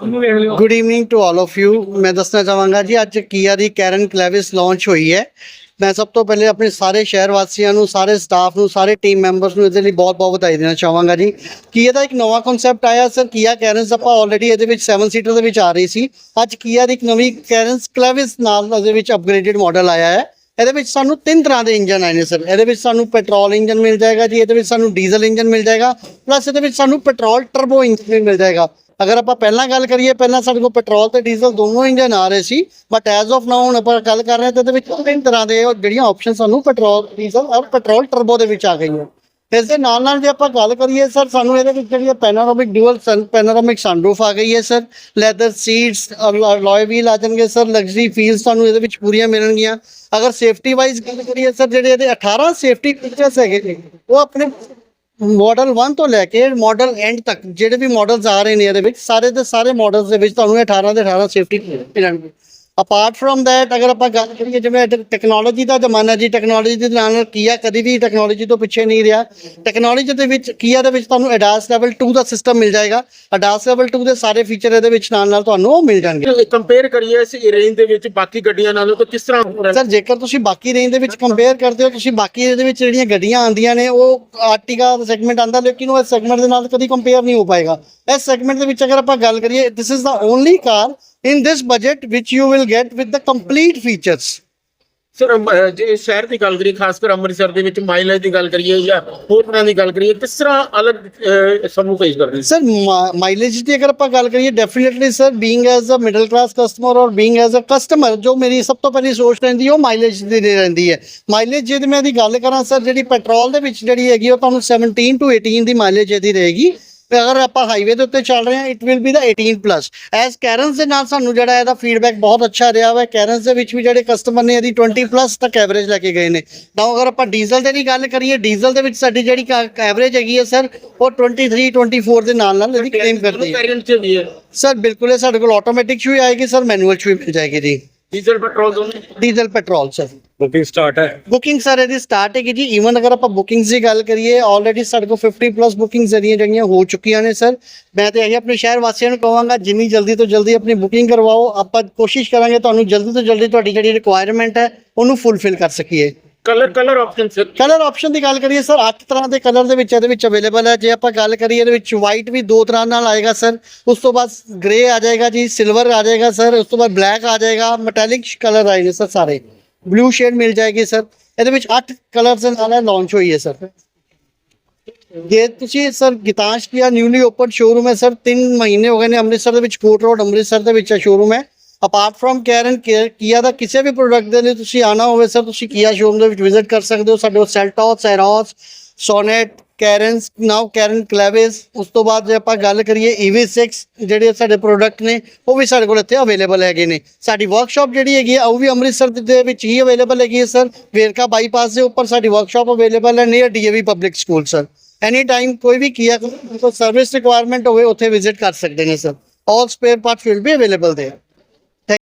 Good evening to all of you ਮੈਂ ਦੱਸਣਾ ਚਾਹਾਂਗਾ ਜੀ, ਅੱਜ ਕੀਆ ਦੀ ਕੈਰਨ ਕਲੈਵਿਸ ਲਾਂਚ ਹੋਈ ਹੈ। ਮੈਂ ਸਭ ਤੋਂ ਪਹਿਲੇ ਆਪਣੇ ਸਾਰੇ ਸ਼ਹਿਰ ਵਾਸੀਆਂ ਨੂੰ, ਸਾਰੇ ਸਟਾਫ ਨੂੰ, ਸਾਰੇ ਟੀਮ ਮੈਂਬਰਸ ਨੂੰ ਇਹਦੇ ਲਈ ਬਹੁਤ-ਬਹੁਤ ਵਧਾਈ ਦੇਣਾ ਚਾਹਾਂਗਾ ਜੀ। ਕੀਆ ਦਾ ਇੱਕ ਨਵਾਂ ਕਨਸੈਪਟ ਆਇਆ ਸਰ, ਕੀਆ ਕੈਰਨਸ ਆਪਾਂ ਆਲਰੇਡੀ ਇਹਦੇ ਵਿੱਚ 7 ਸੀਟਰ ਦੇ ਵਿੱਚ ਆ ਰਹੀ ਸੀ। ਅੱਜ ਕੀਆ ਦੀ ਇੱਕ ਨਵੀਂ ਕੈਰਨਸ ਕਲੈਵਿਸ ਨਾਲ ਇਹਦੇ ਵਿੱਚ ਅਪਗ੍ਰੇਡਡ ਮਾਡਲ ਆਇਆ ਹੈ। ਇਹਦੇ ਵਿੱਚ ਸਾਨੂੰ ਤਿੰਨ ਤਰ੍ਹਾਂ ਦੇ ਇੰਜਨ ਆਏ ਨੇ ਸਰ। ਇਹਦੇ ਵਿੱਚ ਸਾਨੂੰ ਪੈਟਰੋਲ ਇੰਜਨ ਮਿਲ ਜਾਏਗਾ ਜੀ, ਇਹਦੇ ਵਿੱਚ ਸਾਨੂੰ ਡੀਜ਼ਲ ਇੰਜਨ ਮਿਲ ਜਾਏਗਾ ਪਲੱਸ ਇਹਦੇ ਵਿੱਚ ਸਾਨੂੰ ਪੈਟਰੋਲ ਟਰਬੋ ਇੰਜਨ ਵੀ ਮਿਲ ਜਾਏਗਾ। ਅਗਰ ਆਪਾਂ ਪਹਿਲਾਂ ਗੱਲ ਕਰੀਏ, ਪਹਿਲਾਂ ਸਾਡੇ ਕੋਲ ਪੈਟਰੋਲ ਤੇ ਡੀਜ਼ਲ ਦੋਨੋਂ ਇੰਜਨ ਆ ਰਹੇ ਸੀ ਬਟ ਐਜ਼ ਆਫ ਨਾਓ ਹੁਣ ਆਪਾਂ ਗੱਲ ਕਰ ਰਹੇ ਹਾਂ ਤੇ ਇਹਦੇ ਵਿੱਚ ਤਿੰਨ ਤਰ੍ਹਾਂ ਦੇ ਜਿਹੜੀਆਂ ਆਪਸ਼ਨ ਸਾਨੂੰ ਪੈਟਰੋਲ, ਡੀਜ਼ਲ ਔਰ ਪੈਟਰੋਲ ਟਰਬੋ ਦੇ ਵਿੱਚ ਆ ਗਈਆਂ। ਇਸ ਦੇ ਨਾਲ ਨਾਲ ਜੇ ਆਪਾਂ ਗੱਲ ਕਰੀਏ, ਸਰ, ਸਾਨੂੰ ਇਹਦੇ ਵਿੱਚ ਜਿਹੜੀ ਪੈਨਾਰੋਮਿਕ ਡੂਅਲ ਸਨ ਪੈਨਾਰੋਮਿਕ ਸਨਰੂਫ ਆ ਗਈ ਹੈ, sir. Leather seats alloy wheel ਆ ਜਾਣਗੇ, ਸਰ। ਲਗਜ਼ਰੀ ਫੀਲਸ ਤੁਹਾਨੂੰ ਇਹਦੇ ਵਿੱਚ ਪੂਰੀਆਂ ਮਿਲਣਗੀਆਂ। ਅਗਰ ਸੇਫਟੀ ਵਾਈਜ਼ ਗੱਲ ਕਰੀਏ, ਸਰ, ਜਿਹੜੇ ਇਹਦੇ 18 ਸੇਫਟੀ ਫੀਚਰਸ ਹੈਗੇ ਨੇ, ਉਹ ਆਪਣੇ ਮਾਡਲ 1 ਤੋਂ ਲੈ ਕੇ ਮਾਡਲ ਐਂਡ ਤੱਕ, ਜਿਹੜੇ ਵੀ ਮਾਡਲਸ ਆ ਰਹੇ ਨੇ ਇਹਦੇ ਵਿੱਚ, ਸਾਰੇ ਦੇ ਸਾਰੇ ਮਾਡਲਸ ਦੇ ਵਿੱਚ ਤੁਹਾਨੂੰ ਇਹ 18 ਦੇ 18 ਸੇਫਟੀ ਮਿਲਣਗੇ। ਅਪਾਰਟ ਫਰਮ ਥੈਟ ਅਗਰ ਆਪਾਂ ਗੱਲ ਕਰੀਏ ਜਿਵੇਂ ਟੈਕਨੋਲੋਜੀ ਦਾ ਜ਼ਮਾਨਾ ਜੀ ਟੈਕਨੋਲੋਜੀ ਦੇ ਨਾਲ ਨਾਲ ਕੀਆ ਕਦੀ ਵੀ ਟੈਕਨੋਲੋਜੀ ਤੋਂ ਪਿੱਛੇ ਨਹੀਂ ਰਿਹਾ। ਟੈਕਨੋਲੋਜੀ ਦੇ ਵਿੱਚ ਕੀਆ ਦੇ ਵਿੱਚ ਤੁਹਾਨੂੰ ਅਡਾਸ ਲੈਵਲ 2 ਦਾ ਸਿਸਟਮ ਮਿਲ ਜਾਏਗਾ। ਅਡਾਸ ਲੈਵਲ 2 ਦੇ ਸਾਰੇ ਫੀਚਰ ਇਹਦੇ ਵਿੱਚ ਨਾਲ ਨਾਲ ਤੁਹਾਨੂੰ ਮਿਲ ਜਾਣਗੇ। ਕੰਪੇਅਰ ਕਰੀਏ ਇਸ ਰੇਂਜ ਦੇ ਵਿੱਚ ਬਾਕੀ ਗੱਡੀਆਂ ਨਾਲੋਂ ਤਾਂ ਕਿਸ ਤਰ੍ਹਾਂ ਹੋ? ਰਿਹਾ ਸਰ ਜੇਕਰ ਤੁਸੀਂ ਬਾਕੀ ਰੇਂਜ ਦੇ ਵਿੱਚ ਕੰਪੇਅਰ ਕਰਦੇ ਹੋ ਤੁਸੀਂ ਬਾਕੀ ਇਹਦੇ ਵਿੱਚ ਜਿਹੜੀਆਂ ਗੱਡੀਆਂ ਆਉਂਦੀਆਂ ਨੇ ਉਹ ਆਰਟੀਗਾ ਸੈਗਮੈਂਟ ਆਂਦਾ ਲੇਕਿਨ ਉਹ ਇਸ ਸੈਗਮੈਂਟ ਦੇ ਨਾਲ ਕਦੀ ਕੰਪੇਅਰ ਨਹੀਂ ਹੋ ਪਾਏਗਾ। ਇਸ ਸੈਗਮੈਂਟ ਦੇ ਵਿੱਚ ਅਗਰ ਆਪਾਂ ਗੱਲ ਕਰੀਏ this is the only car in this budget which you will get with the complete features. Sir ਜੇ ਸ਼ਹਿਰ ਦੀ ਗੱਲ ਕਰੀਏ ਖਾਸ ਕਰ ਅੰਮ੍ਰਿਤਸਰ ਦੇ ਵਿੱਚ ਮਾਈਲੇਜ ਦੀ ਗੱਲ ਕਰੀਏ ਜਾਂ ਹੋਰ ਤਰ੍ਹਾਂ ਦੀ ਗੱਲ ਕਰੀਏ ਕਿਸ ਤਰ੍ਹਾਂ ਅਲੱਗ ਸਾਨੂੰ ਪੇਸ਼ ਕਰਦੇ ਸਰ ਮਾਈਲੇਜ ਦੀ ਅਗਰ ਆਪਾਂ ਗੱਲ ਕਰੀਏ definitely sir being as a middle class customer ਔਰ ਬੀਇੰਗ ਐਜ਼ ਅ ਕਸਟਮਰ ਜੋ ਮੇਰੀ ਸਭ ਤੋਂ ਪਹਿਲੀ ਸੋਚ ਰਹਿੰਦੀ ਉਹ ਮਾਈਲੇਜ ਦੀ ਰਹਿੰਦੀ ਹੈ। ਮਾਈਲੇਜ ਜੇ ਮੈਂ ਦੀ ਗੱਲ ਕਰਾਂ ਸਰ ਜਿਹੜੀ ਪੈਟਰੋਲ ਦੇ ਵਿੱਚ ਜਿਹੜੀ ਹੈਗੀ ਉਹ ਤੁਹਾਨੂੰ 17 ਟੂ 18 ਦੀ ਮਾਈਲੇਜ ਇਹਦੀ ਰਹੇਗੀ। ਅਗਰ ਆਪਾਂ ਹਾਈਵੇ ਦੇ ਉੱਤੇ ਚੱਲ ਰਹੇ ਹਾਂ it will be the 18 plus S Carens ਦੇ ਨਾਲ ਸਾਨੂੰ ਜਿਹੜਾ ਇਹਦਾ ਫੀਡਬੈਕ ਬਹੁਤ ਅੱਛਾ ਰਿਹਾ ਵਾ ਕੈਰਨਸ ਦੇ ਵਿੱਚ ਵੀ ਜਿਹੜੇ ਕਸਟਮਰ ਨੇ ਇਹਦੀ 20 ਪਲੱਸ ਤੱਕ ਐਵਰੇਜ ਲੈ ਕੇ ਗਏ ਨੇ। ਤਾਂ ਅਗਰ ਆਪਾਂ ਡੀਜ਼ਲ ਦੇ ਦੀ ਗੱਲ ਕਰੀਏ ਡੀਜ਼ਲ ਦੇ ਵਿੱਚ ਸਾਡੀ ਜਿਹੜੀ ਐਵਰੇਜ ਹੈਗੀ ਹੈ ਸਰ ਉਹ 23 24 ਦੇ ਨਾਲ ਨਾਲ ਇਹਦੀ ਕਲੇਮ ਕਰਦੀ ਹੈ। ਸਰ ਬਿਲਕੁਲ ਇਹ ਸਾਡੇ ਕੋਲ ਆਟੋਮੈਟਿਕ ਚ ਵੀ ਆਏਗੀ ਸਰ ਮੈਨੂਅਲ ਚ ਵੀ ਮਿਲ ਜਾਏਗੀ ਜੀ। ਡੀਜ਼ਲ ਪੈਟਰੋਲ ਦੋਨੋਂ? Diesel petrol sir booking start ਹੈ ਬੁਕਿੰਗ ਸਰ ਇਹਦੀ ਸਟਾਰਟ ਹੈਗੀ ਜੀ। ਈਵਨ ਅਗਰ ਆਪਾਂ ਬੁਕਿੰਗਸ ਦੀ ਗੱਲ ਕਰੀਏ ਆਲਰੇਡੀ ਸਾਡੇ ਕੋਲ 50 ਪਲੱਸ ਬੁਕਿੰਗਸ ਜਿਹੜੀਆਂ ਜਿਹੜੀਆਂ ਹੋ ਚੁੱਕੀਆਂ ਨੇ ਸਰ ਮੈਂ ਤੇ ਇਹੀ ਆਪਣੇ ਸ਼ਹਿਰ ਵਾਸੀਆਂ ਨੂੰ ਕਹਾਂਗਾ ਜਿੰਨੀ ਜਲਦੀ ਤੋਂ ਜਲਦੀ ਆਪਣੀ ਬੁਕਿੰਗ ਕਰਵਾਓ ਆਪਾਂ ਕੋਸ਼ਿਸ਼ ਕਰਾਂਗੇ ਤੁਹਾਨੂੰ ਜਲਦੀ ਤੋਂ ਜਲਦੀ ਤੁਹਾਡੀ ਜਿਹੜੀ ਰਿਕੁਆਇਰਮੈਂਟ ਹੈ ਉਹਨੂੰ ਫੁੱਲਫਿਲ ਕਰ ਸਕੀਏ। Colour colour option sir colour option ਦੀ ਗੱਲ ਕਰੀਏ ਸਰ 8 ਤਰ੍ਹਾਂ ਦੇ ਕਲਰ ਦੇ ਵਿੱਚ ਇਹਦੇ ਵਿੱਚ ਅਵੇਲੇਬਲ ਹੈ। ਜੇ ਆਪਾਂ ਗੱਲ ਕਰੀਏ ਇਹਦੇ ਵਿੱਚ ਵਾਈਟ ਵੀ ਦੋ ਤਰ੍ਹਾਂ ਨਾਲ ਆਏਗਾ ਸਰ ਉਸ ਤੋਂ ਬਾਅਦ ਗ੍ਰੇ ਆ ਜਾਏਗਾ ਜੀ ਸਿਲਵਰ ਆ ਜਾਏਗਾ ਸਰ ਉਸ ਤੋਂ ਬਾਅਦ ਬਲੈਕ ਆ ਜਾਏਗਾ। ਮੈਟੈਲਿਕ ਕਲਰ ਆਏਗੇ ਸਰ ਸਾਰੇ। ਬਲੂ ਸ਼ੇਡ ਮਿਲ ਜਾਏਗੀ ਸਰ ਇਹਦੇ ਵਿੱਚ 8 ਕਲਰਸ ਦੇ ਨਾਲ ਲਾਂਚ ਹੋਈ ਹੈ ਸਰ ਜੇ ਤੁਸੀਂ ਸਰ ਗਿਤਾਂਸ਼ ਕੀ ਨਿਊਲੀ ਓਪਨ ਸ਼ੋਰੂਮ ਹੈ ਸਰ 3 ਮਹੀਨੇ ਹੋ ਗਏ ਨੇ ਅੰਮ੍ਰਿਤਸਰ ਦੇ ਵਿੱਚ ਕੋਟ ਰੋਡ ਅੰਮ੍ਰਿਤਸਰ ਦੇ ਵਿੱਚ ਸ਼ੋਰੂਮ ਹੈ। ਅਪਾਰਟ ਫਰਮ ਕੈਰਨ ਕੀਆ ਦਾ ਕਿਸੇ ਵੀ ਪ੍ਰੋਡਕਟ ਦੇ ਲਈ ਤੁਸੀਂ ਆਣਾ ਹੋਵੇ ਸਰ ਤੁਸੀਂ ਕੀਆ ਸ਼ੋਰੂਮ ਦੇ ਵਿੱਚ ਵਿਜ਼ਿਟ ਕਰ ਸਕਦੇ ਹੋ। ਸਾਡੇ ਕੋਲ Seltos ਐਰੋਸ Sonet Carens now Carens Clavis उस तो बाद जो आप गल करिए ईवी सिक्स जोड़े साढ़े प्रोडक्ट ने, वो भी साढ़े को अवेलेबल है साड़ी वर्कशॉप जी है वो भी अमृतसर ही अवेलेबल हैगी है सर वेरका बाईपास के उपर सा वर्कशॉप अवेलेबल है near D A V public school sir any time कोई भी किया सर्विस रिक्वायरमेंट होजिट कर सकते हैं सर ऑल स्पेयर पार्ट फ़ील्ड भी अवेलेबल दे